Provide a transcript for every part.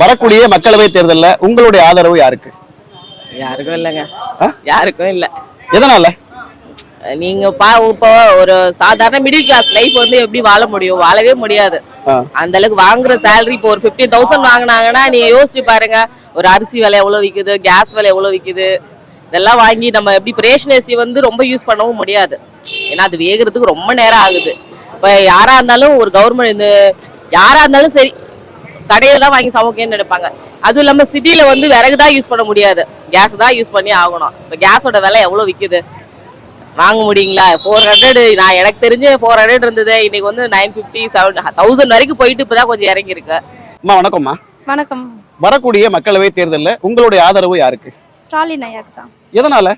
வரக்கூடிய மக்களவை தேர்தல்ல உங்களுடைய ஆதரவு யாருக்கு? யாருக்கும் இல்லைங்க? யாருக்கும் இல்ல. எதனால? நீங்க பா இப்போ ஒரு சாதாரண மிடில் கிளாஸ் லைஃப் வந்து எப்படி வாழ முடியும்? வாழவே முடியாது. அந்த அளவுக்கு வாங்குற சேலரி இப்போ ஒரு ஃபிஃப்டி தௌசண்ட் வாங்கினாங்கன்னா நீங்க யோசிச்சு பாருங்க. ஒரு அரிசி விலை எவ்வளவு விக்குது? கேஸ் விலை எவ்வளவு விக்குது? இதெல்லாம் வாங்கி நம்ம எப்படி அரிசி வந்து ரொம்ப யூஸ் பண்ணவும் முடியாது. ஏன்னா அது வேகிறதுக்கு ரொம்ப நேரம் ஆகுது. இப்போ யாரா இருந்தாலும் ஒரு கவர்மெண்ட் இந்த யாரா இருந்தாலும் சரி கடையில தான் வாங்கி சமைக்கணும்னு நினைப்பாங்க. அதுவும் இல்லாம சிட்டில வந்து விறகு தான் யூஸ் பண்ண முடியாது. கேஸ் தான் யூஸ் பண்ணி ஆகணும். இப்போ கேஸோட விலை எவ்வளவு விக்குது? வாங்க முடியுங்களா? ஃபோர் ஹண்ட்ரட் நான் எனக்கு தெரிஞ்சு ஃபோர் ஹண்ட்ரட் இருந்தது. இன்னைக்கு வந்து நைன் ஃபிஃப்டி செவன் தௌசண்ட் வரைக்கும் போயிட்டு இப்பதான் கொஞ்சம் இறங்கி இருக்கு அம்மா வணக்கம்மா. வணக்கம். வரக்கூடிய மக்களவை தேர்தல்ல உங்களுடைய ஆதரவு யாருக்கு? ஸ்டாலின் ஐயாக்கு தான். எதனால?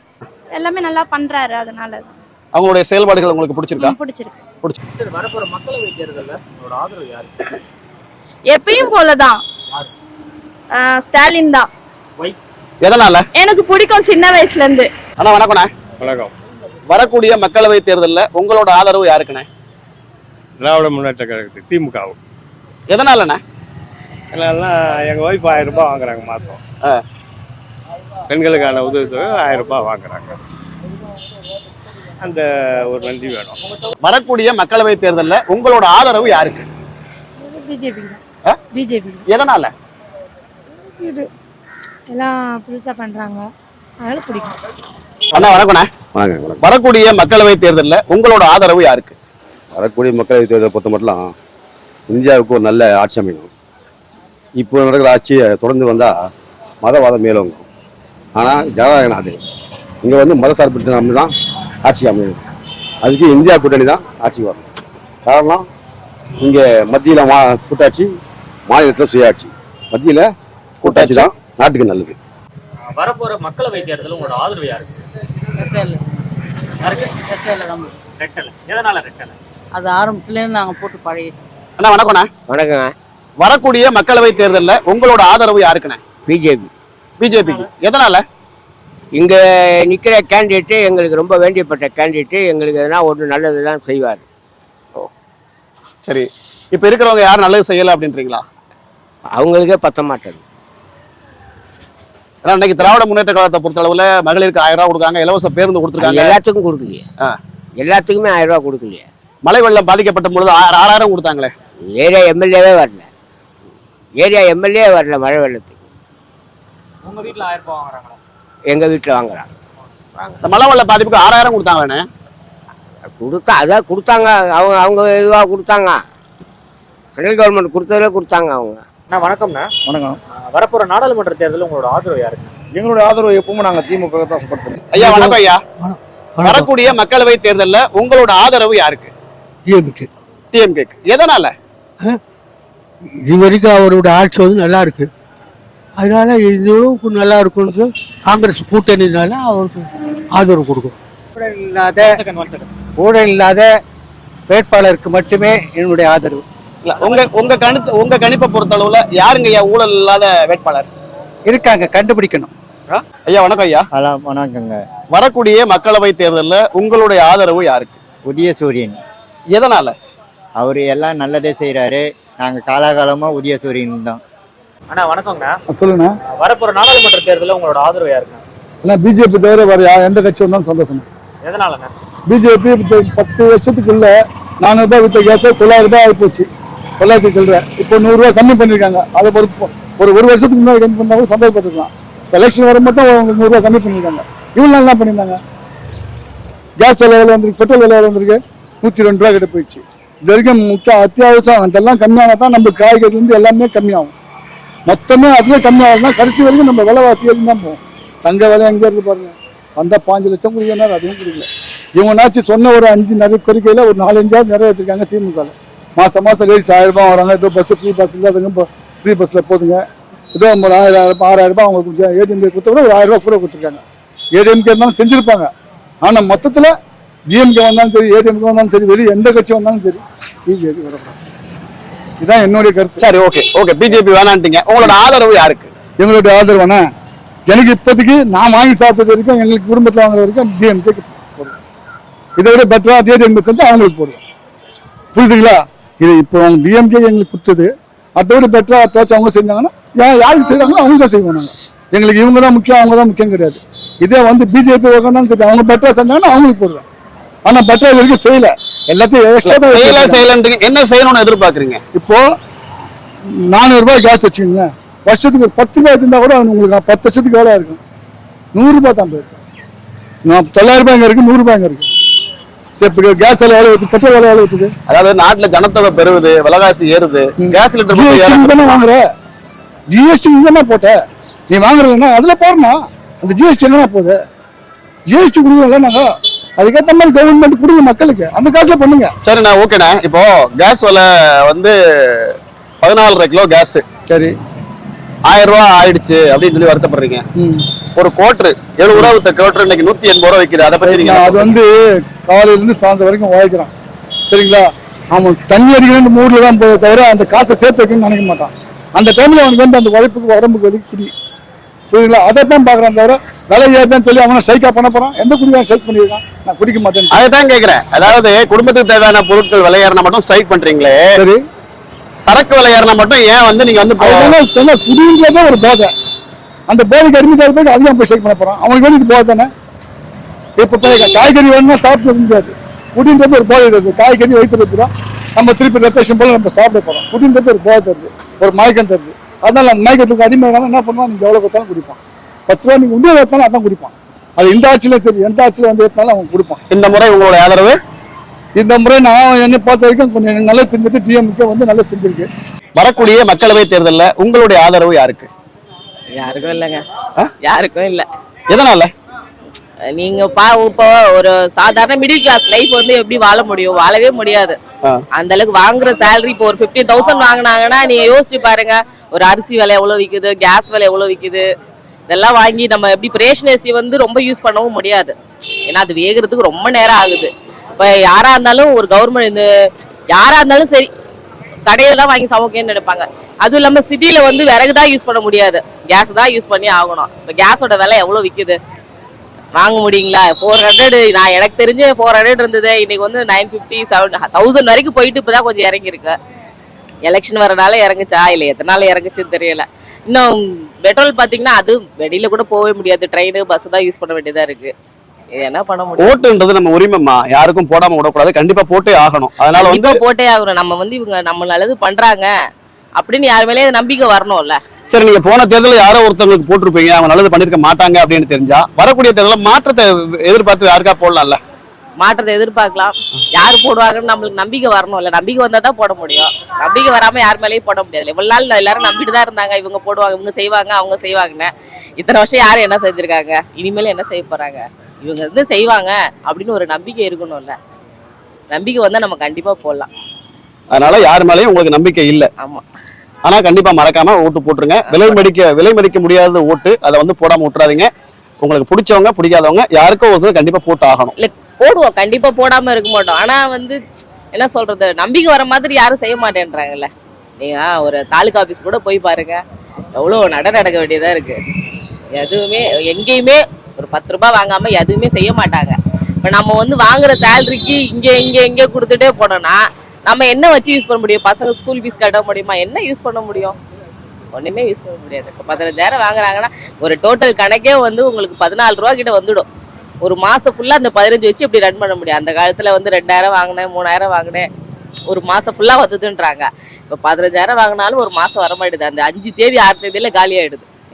எல்லாமே நல்லா பண்றாரு அதனால தான். அவங்களுடைய செயல்பாடுகள் உங்களுக்கு பிடிச்சிருக்கா? பிடிச்சிருக்கு. பிடிச்சி சரி வரப்போற மக்களவை தேர்தல்ல உங்களோட ஆதரவு யாருக்கு? எப்பயும் போலதான். ஸ்டாலின் தான். எதனால? எனக்கு பிடிக்கும் சின்ன வயசுல இருந்து அண்ணா வணக்கண்ணே வணக்கம். வரக்கூடிய மக்களவை தேர்தல்ல உங்களோட ஆதரவு யாருக்குண்ணே? திராவிட முன்னேற்ற கழகத்துக்கு திமுகவும் எதனாலண்ணே? எல்லாம் எங்கள் ஒய்ஃப் ஆயிரம் ரூபாய் வாங்குறாங்க மாதம் ஆ. பெண்களுக்கான உதவித்தொகை ஆயிரம் ரூபாய் வாங்குறாங்க. அந்த ஒரு நன்றி வேணும். வரக்கூடிய மக்களவை தேர்தல்ல உங்களோட ஆதரவு யாருக்கு? பிஜேபி? பிஜேபி எதனால? இது. எல்லாம் புதுசாக பண்ணுறாங்க அதனால பிடிக்கும். அண்ணா வணக்கண்ணே வணக்கம் வரக்கூடிய மக்களவை தேர்தல்ல உங்களோட ஆதரவு யாருக்கு? வரக்கூடிய மக்களவை தேர்தலை பொறுத்த மட்டும் இந்தியாவுக்கு ஒரு நல்ல ஆட்சி அமையணும். இப்போ நடக்கிற ஆட்சியை தொடர்ந்து வந்தால் மதவாதம் மேலோங்கும். ஆனால் ஜனநாயக நாடு இங்கே வந்து மத சார்பிட்ட நம்ம தான் ஆட்சி அமையும் அதுக்கு இந்தியா கூட்டணி தான் ஆட்சி வரும் காரணம் இங்கே மத்தியில் மா கூட்டாட்சி மாநிலத்தில் சுயாட்சி. மத்தியில் கூட்டாட்சி தான். நாட்டுக்கு நல்லது. வரப்போற மக்களவை தேர்தல் உங்களோட ஆதரவு யாருக்கு? ரெட்டலை எதனால ரெட்டலை? அது ஆரம்பத்துலேருந்து நாங்கள் போட்டு பழகி அண்ணா வணக்கண்ணே வணக்கங்க. வரக்கூடிய மக்களவை தேர்தல்ல உங்களோட ஆதரவு யாருக்குண்ணே? பிஜேபி. பிஜேபிக்கு. எதனால? இங்கே நிற்கிற கேண்டிடேட்டு எங்களுக்கு ரொம்ப வேண்டியப்பட்ட கேண்டிடேட்டு. எங்களுக்கு எதனா ஒன்று நல்லது தான் செய்வார் சரி. இப்ப இருக்கிறவங்க யாரும் நல்லது செய்யல அப்படின்றீங்களா? அவங்களுக்கே பத்த மாட்டேது. ஏன்னா இன்னைக்கு திராவிட முன்னேற்ற கழகத்தை பொறுத்த அளவுல மகளிருக்கு ஆயிரம் ரூபாய் கொடுக்காங்க இலவச பேருந்து கொடுத்துருக்காங்க. எல்லாத்துக்கும் கொடுக்கலையே. எல்லாத்துக்குமே ஆயிரம் ரூபா கொடுக்கலையே. மழை வெள்ளம் பாதிக்கப்பட்ட பொழுது ஆறு- ஆறாயிரம் கொடுத்தாங்களே. ஏரியா எம்எல்ஏவே வரல. ஏரியா எம்எல்ஏ வரல மழை வெள்ளத்துக்கு. உங்க வீட்டுல ஆயிரம் ரூபாய் வாங்குறாங்களா? எங்கள் வீட்டில் வாங்குறாங்க. இந்த மழை வெள்ள பாதிப்புக்கு ஆறாயிரம் கொடுத்தாங்களே கொடுத்தா அதான் கொடுத்தாங்க. அவங்க அவங்க இதுவாக கொடுத்தாங்க. சென்ட்ரல் கவர்மெண்ட் கொடுத்ததுல கொடுத்தாங்க அவங்க. அண்ணா வணக்கம்ண்ணா. வணக்கம். வரப்போற நாடாளுமன்ற தேர்தல் உங்களோட ஆதரவு யாருக்கு? எங்களுடைய ஆதரவு எப்பவுமே நாங்கள் திமுக தான் சப்போர்ட் பண்ணுவோம். ஐயா வணக்கம் ஐயா. வரக்கூடிய மக்களவை தேர்தல்ல உங்களோட ஆதரவு யாருக்கு? டிஎம்கே டிஎம்கேக்கு எதனால? இது வரைக்கும் அவரோட ஆட்சி வந்து நல்லா இருக்கு. அதனால இதுவும் நல்லா இருக்கும்னு காங்கிரஸ் கூட்டணினால அவருக்கு ஆதரவு கொடுக்கும் ஊழல் இல்லாத ஊழல் இல்லாத வேட்பாளருக்கு மட்டுமே என்னுடைய ஆதரவு. இல்ல உங்க உங்க கணித்து உங்க கணிப்பை பொறுத்த அளவுல யாருங்க ஐயா ஊழல் இல்லாத வேட்பாளர்? இருக்காங்க கண்டுபிடிக்கணும். ஆ? ஐயா வணக்கம் ஐயா. அதான் வணக்கங்க. வரக்கூடிய மக்களவை தேர்தல்ல உங்களுடைய ஆதரவு யாருக்கு? உதய சூரியன். எதனால? அவர் எல்லாம் நல்லதே செய்கிறாரு நாங்கள் காலாகாலமாக உதய சூரியன் தான். அண்ணா வணக்கம்ண்ணா சொல்லுங்க. ஆஹ் வரப்போற நாடாளுமன்ற தேர்தல் உங்களோட ஆதரவு யாருக்கு? ஏன்னா பிஜேபி தவிர வேற யா- எந்த கட்சி வந்தாலும் சந்தோஷம். எதனாலண்ணா பிஜேபி பத்து வருஷத்துக்குள்ள நானூறு ரூபாய் வித்த கேஸ் தொள்ளாயிரம் ரூபாய் ஆகி போச்சு தொள்ளாயிரத்தி சில்லற. இப்போ நூறுரூவா கம்மி பண்ணியிருக்காங்க அதை ஒரு ஒரு ஒரு வருஷத்துக்கு முன்னாடி கம்மி பண்ணால் கூட சந்தோஷப்பட்டுருக்கலாம். எலெக்ஷன் வர மட்டும் அவங்க நூறுரூவா கம்மி பண்ணியிருக்காங்க இவ்வளோ நாள் பண்ணியிருந்தாங்க? கேஸ் விலை எவ்வளோ வந்திருக்கு? பெட்ரோல் விலை எவ்வளோ வந்திருக்கு? நூற்றி ரெண்டு ரூபா கிட்ட போயிடுச்சு. இது வரைக்கும் முக்கிய அத்தியாவசியம் அதெல்லாம் கம்மியானா தான் நம்ம காய்கறிலேருந்து எல்லாமே கம்மியாகும். மொத்தமே அதுவே கம்மியாகும்னா கடைசி வரைக்கும் நம்ம விலைவாசி தான் போகும். தங்க விலை எங்கே இருக்கு பாருங்கள் வந்தால் பாஞ்சு லட்சம் கொடுக்கணும் அதுவும் கொடுக்கல. இவங்கனாச்சு சொன்ன ஒரு அஞ்சு நிறைய கோரிக்கையில் ஒரு நாலஞ்சாவது நிறைவேற்றிருக்காங்க திமுகவில் மாசம் லேடிஸ் ஆயிரம் ரூபாய் வராங்க ஏதோ பஸ் ஃப்ரீ பஸ் இல்லாதவங்க ஃப்ரீ பஸ்ஸில் போதுங்க. ஏதோ ஒரு ஆயிரம் ரூபாய், ஆறாயிரம் ரூபாய் அவங்களுக்கு ஏடிஎம்கே கொடுத்த கூட ஒரு ஆயிரம் ரூபாய் கூட கொடுத்துருக்காங்க. ஏடிஎம்கே இருந்தாலும் செஞ்சிருப்பாங்க. ஆனால் மொத்தத்தில் டிஎம்கே வந்தாலும் சரி ஏடிஎம்கே வந்தாலும் சரி வெளியே எந்த கட்சி வந்தாலும் சரி பிஜேபி வரக்கூடாது. இதுதான் என்னுடைய கருத்து. சரி ஓகே ஓகே பிஜேபி வேணான்ட்டீங்க. உங்களோட ஆதரவு யாருக்கு? எங்களுடைய ஆதரவான? எனக்கு இப்போதைக்கு நான் வாங்கி சாப்பிட்டது வரைக்கும் எங்களுக்கு குடும்பத்தில் வாங்குற வரைக்கும் டிஎம்கே இதை விட பெட்டராக டிஎம்கே செஞ்சு அவங்களுக்கு போடுவோம். புரியுதுங்களா? இது இப்போ அவங்க டிஎம்கே எங்களுக்கு கொடுத்தது. மற்றபடி பெட்டராக தேய்ச்சி அவங்க செஞ்சாங்கன்னா யாருக்கு செய்கிறாங்களோ அவங்க தான் செய்வோம் நாங்கள் எங்களுக்கு இவங்க தான் முக்கியம் அவங்க தான் முக்கியம் கிடையாது. இதே வந்து பிஜேபி உட்காந்து சரி அவங்க பெட்டராக செஞ்சாங்கன்னா அவங்களுக்கு போடுவேன் ஆனால் பெட்டராக வரைக்கும் செய்யல. எல்லாத்தையும் எக்ஸ்ட்ரா செய்யல. செய்யலன்றீங்க. என்ன செய்யணும்னு எதிர்பார்க்கறீங்க? இப்போ நானூறு ரூபாய் கேஸ் வச்சுக்கோங்க வருஷத்துக்கு ஒரு பத்து ரூபாய் இருந்தால் கூட உங்களுக்கு பத்து வருஷத்துக்கு எவ்வளோ இருக்கும். நூறு ரூபாய் தான் போயிருக்கு. நான் தொள்ளாயிரம் ரூபாய் இங்கே இருக்கு நூறு ரூபாய் இங்கே இருக்கு. சரி இப்போ கேஸ் எவ்வளோ எவ்வளோ பெட்ரோல் எவ்வளோ ஊற்றுது அதாவது நாட்டுல ஜனத்தொகை பெறுவது விலைவாசி ஏறுது. கேஸ் லிட்டர் ஜிஎஸ்டி நீ தானே வாங்குற? ஜிஎஸ்டி நீ தானே போட்ட? நீ வாங்குறதுன்னா அதில் போடணும். அந்த ஜிஎஸ்டி என்னன்னா போகுது? ஜிஎஸ்டி கொடுக்கல நாங்கள் அதுக்கேற்ற மாதிரி கவர்மெண்ட் கொடுங்க மக்களுக்கு. அந்த காசுல பண்ணுங்க. சரி நான் ஓகேண்ணே இப்போ கேஸ் விலை வந்து பதினாலரை கிலோ கேஸ் சரி. ஆயிரம் ரூபாய் ஆயிடுச்சு அப்படின்னு சொல்லி வருத்தப்படுறீங்க. ஒரு கோட்ரு எழுபது ரூபா வித்த கோட்ரு இன்னைக்கு நூத்தி எண்பது ரூபா விக்குது. அதை பத்தி அது வந்து காலையிலேருந்து சாயந்தரம் வரைக்கும் உழைக்கிறான். சரிங்களா? அவன் தண்ணி அடிக்கணும்னு மூடில் தான் போய் தவிர அந்த காசை சேர்த்து வைக்கணும்னு நினைக்க மாட்டான். அந்த டைமில் அவனுக்கு வந்து அந்த உழைப்புக்கு உடம்புக்கு வலி குடி. புரியுங்களா அதை தான் பார்க்குறான் தவிர விலை ஏறுதுன்னு சொல்லி அவனை சைக்கா பண்ண போகிறான் எந்த குடிக்காரன் சைக் பண்ணியிருக்கான். நான் குடிக்க மாட்டேன் அதை தான் கேக்குறேன். அதாவது குடும்பத்துக்கு தேவையான பொருட்கள் விலை ஏறினா மட்டும் ஸ்ட்ரைக் பண்றீங்களே. சரி. சரக்கு விலை ஏறினா மட்டும் ஏன் வந்து நீங்க வந்து குடின்றதே ஒரு போதை. அந்த போதைக்கு அடிமையாக போய் அதிகம் போய் சைக் பண்ண போகிறான் அவனுக்கு வேண்டியது போதை தானே? இப்போ காய்கறி வேணும்னா சாப்பிட்டு முடியாது. குடின்றது ஒரு போதை தருது. காய்கறி வைத்து வைக்கிறோம். நம்ம திருப்பி ரெப்பேஷன் போல நம்ம சாப்பிட போகிறோம் குடின்றது ஒரு போதை தருது. ஒரு மயக்கம் தருது. அதனால அந்த மயக்கத்துக்கு அடிமையான என்ன பண்ணுவான் நீங்கள் எவ்வளோ கொடுத்தாலும் குடிப்பான் பத்து ரூபா நீங்கள் உண்டியல் ஏற்றினாலும் அதான் குடிப்பான் அது இந்த ஆட்சியிலும் சரி எந்த ஆட்சியில் வந்து ஏற்றினாலும் அவன் குடிப்பான் இந்த முறை உங்களுடைய ஆதரவு? இந்த முறை நான் என்னை பார்த்த வரைக்கும் கொஞ்சம் நல்லா செஞ்சது டிஎம்கே வந்து நல்லா செஞ்சிருக்கு. வரக்கூடிய மக்களவை தேர்தல்ல உங்களுடைய ஆதரவு யாருக்கு? யாருக்கும் இல்லைங்க. யாருக்கும் இல்லை. எதனால? நீங்க பா இப்போ ஒரு சாதாரண மிடில் கிளாஸ் லைஃப் வந்து எப்படி வாழ முடியும்? வாழவே முடியாது. அந்த அளவுக்கு வாங்குற சேலரி இப்போ ஒரு ஃபிஃப்டீன் தௌசண்ட் வாங்கினாங்கன்னா நீங்க யோசிச்சு பாருங்க. ஒரு அரிசி விலை எவ்வளவு விக்குது? கேஸ் விலை எவ்வளவு விக்குது? இதெல்லாம் வாங்கி நம்ம எப்படி ரேஷன் அரிசி வந்து ரொம்ப யூஸ் பண்ணவும் முடியாது. ஏன்னா அது வேகிறதுக்கு ரொம்ப நேரம் ஆகுது. இப்போ யாரா இருந்தாலும் ஒரு கவர்மெண்ட் இந்த யாரா இருந்தாலும் சரி கடையில தான் வாங்கி சமைக்கணும்னு நினைப்பாங்க. அதுவும் இல்லாம சிட்டில வந்து விறகு தான் யூஸ் பண்ண முடியாது. கேஸ் தான் யூஸ் பண்ணி ஆகணும். இப்போ கேஸோட விலை எவ்வளவு விக்குது? வாங்க முடியுங்களா? ஃபோர் ஹண்ட்ரட் நான் எனக்கு தெரிஞ்சு ஃபோர் ஹண்ட்ரட் இருந்தது. இன்னைக்கு வந்து நைன் ஃபிஃப்டி செவன் தௌசண்ட் வரைக்கும் போயிட்டு இப்போ தான் கொஞ்சம் இறங்கியிருக்கு. எலெக்ஷன் வரனால இறங்குச்சா? இல்லை எத்தனால இறங்குச்சுன்னு தெரியல. இன்னும் பெட்ரோல் பார்த்தீங்கன்னா அது வெளியில கூட போகவே முடியாது. ட்ரெயின் பஸ் தான் யூஸ் பண்ண வேண்டியதா இருக்குது என்ன பண்ண முடியும்? ஓட்டுன்றது நம்ம உரிமைமா யாருக்கும் போடாம விடக்கூடாது. கண்டிப்பா போட்டே ஆகணும். அதனால வந்து போட்டே ஆகணும். நம்ம வந்து இவங்க நம்ம நல்லது பண்றாங்க அப்படின்னு யார் மேலேயே நம்பிக்கை வரணும்ல. சரி நீங்க போன தேர்தலில் யாரோ ஒருத்தவங்களுக்கு போட்டிருப்பீங்க. அவங்க நல்லது பண்ணிருக்க மாட்டாங்க அப்படின்னு தெரிஞ்சா வரக்கூடிய தேர்தலில் மாற்றத்தை எதிர்பார்த்து யாருக்கா போடலாம்ல? மாற்றத்தை எதிர்பார்க்கலாம். யார் போடுவாங்கன்னு நம்மளுக்கு நம்பிக்கை வரணும்ல. நம்பிக்கை வந்தா தான் போட முடியும். நம்பிக்கை வராம யார் மேலேயும் போட முடியாது. இவ்வளவு நாள் எல்லாரும் நம்பிட்டு தான் இருந்தாங்க. இவங்க போடுவாங்க இவங்க செய்வாங்க அவங்க செய்வாங்கன்னு. இத்தனை வருஷம் யாரும் என்ன செஞ்சிருக்காங்க? இனிமேல் என்ன செய்ய போறாங்க? இவங்க வந்து செய்வாங்க அப்படின்னு ஒரு நம்பிக்கை இருக்கணும்ல. நம்பிக்கை வந்தா நம்ம கண்டிப்பா போடலாம். அதனால யார் மேலேயும் உங்களுக்கு நம்பிக்கை இல்ல. ஆமா. ஆனா கண்டிப்பா மறக்காம ஓட்டு போட்டுருங்க. விலை மதிக்க விலை மதிக்க முடியாத ஓட்டு அதை வந்து போடாம விட்டுறாதீங்க. உங்களுக்கு பிடிச்சவங்க பிடிக்காதவங்க யாருக்கோ ஒருத்தர் கண்டிப்பா போட்டு ஆகணும் இல்ல போடுவோம். கண்டிப்பா போடாம இருக்க மாட்டோம். ஆனா வந்து என்ன சொல்றது? நம்பிக்கை வர மாதிரி யாரும் செய்ய மாட்டேன்றாங்கல்ல. நீங்க ஒரு தாலுகா ஆபீஸ் கூட போய் பாருங்க. எவ்வளவு நட நடக்க வேண்டியதா இருக்கு. எதுவுமே எங்கேயுமே ஒரு பத்து ரூபாய் வாங்காம எதுவுமே செய்ய மாட்டாங்க. இப்ப நம்ம வந்து வாங்குற சேலரிக்கு இங்கே இங்கே இங்கே கொடுத்துட்டே போனோம்னா நம்ம என்ன வச்சு யூஸ் பண்ண முடியும்? பசங்க ஸ்கூல் ஃபீஸ் கட்ட முடியுமா? என்ன யூஸ் பண்ண முடியும்? ஒன்றுமே யூஸ் பண்ண முடியாது. இப்போ பதினஞ்சாயிரம் வாங்குறாங்கன்னா ஒரு டோட்டல் கணக்கே வந்து உங்களுக்கு பதினாலு ரூபா கிட்ட வந்துடும். ஒரு மாதம் ஃபுல்லாக அந்த பதினஞ்சு வச்சு இப்படி ரன் பண்ண முடியும். அந்த காலத்தில் வந்து ரெண்டாயிரம் வாங்கினேன் மூணாயிரம் வாங்கினேன். ஒரு மாதம் ஃபுல்லாக வந்ததுன்றாங்க. இப்போ பதினஞ்சாயிரம் வாங்கினாலும் ஒரு மாதம் வர மாட்டேது அந்த அஞ்சு தேதி ஆறு தேதியில் காலி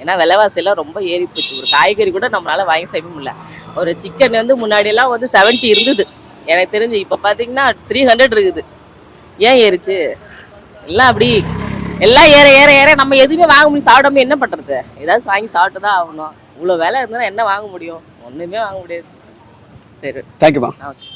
ஏன்னா விலைவாசியெல்லாம் ரொம்ப ஏறி போச்சு. ஒரு காய்கறி கூட நம்மளால வாங்கி செய்ய முடியல. ஒரு சிக்கன் வந்து முன்னாடியெல்லாம் வந்து செவன்ட்டி இருந்தது. எனக்கு தெரிஞ்சு இப்போ பார்த்தீங்கன்னா த்ரீ ஹண்ட்ரட் இருக்குது. ஏன் ஏறிச்சு? எல்லாம் அப்படி எல்லாம் ஏற ஏற ஏற நம்ம எதுவுமே வாங்க முடியும் சாப்பிட முடியும் என்ன பண்ணுறது ஏதாவது வாங்கி சாப்பிட்டு தான் ஆகணும். இவ்வளோ வேலை இருந்தால் என்ன வாங்க முடியும்? ஒன்றுமே வாங்க முடியாது. சரி. தேங்க்யூமா ஓகே